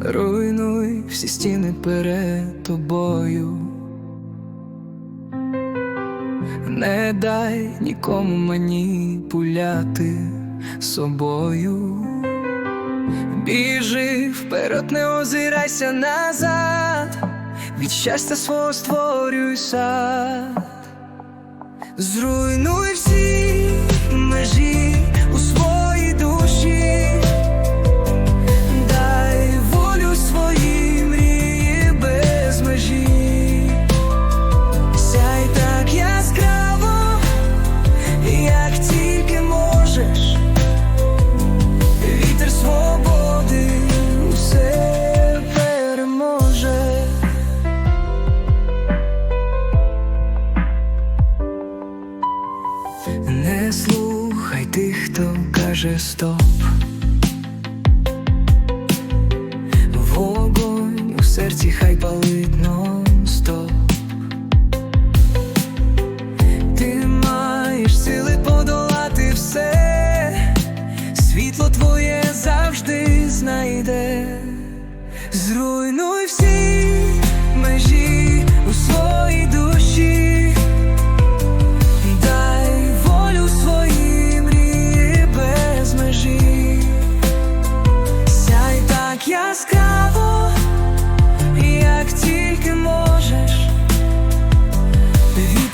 руйнуй всі стіни перед тобою. Не дай нікому маніпуляти собою. Біжи вперед, не озирайся назад, від щастя свого створюй сад, зруйнуй всі Не слухай тих, хто каже стоп. Вогонь у серці хай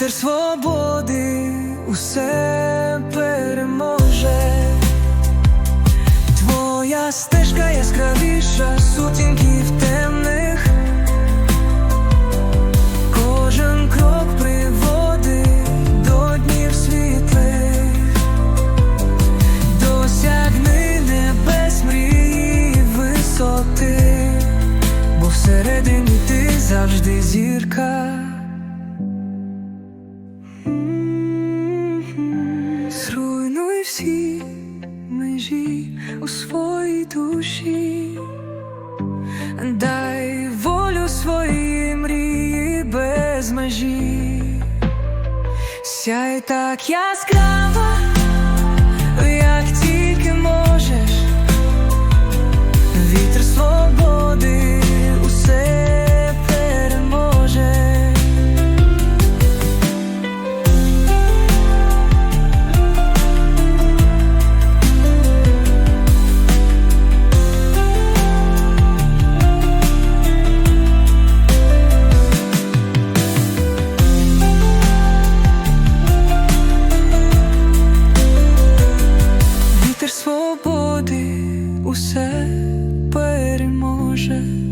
вітер свободи усе переможе, твоя стежка яскравіша сутінків темних. Кожен крок приводить до днів світлих, досягни небес мрії висоти, бо всередині ти завжди зірка. У своїй душі. Дай волю своїй мрії без межі, сяй так яскраво, Вітер свободи усе переможе.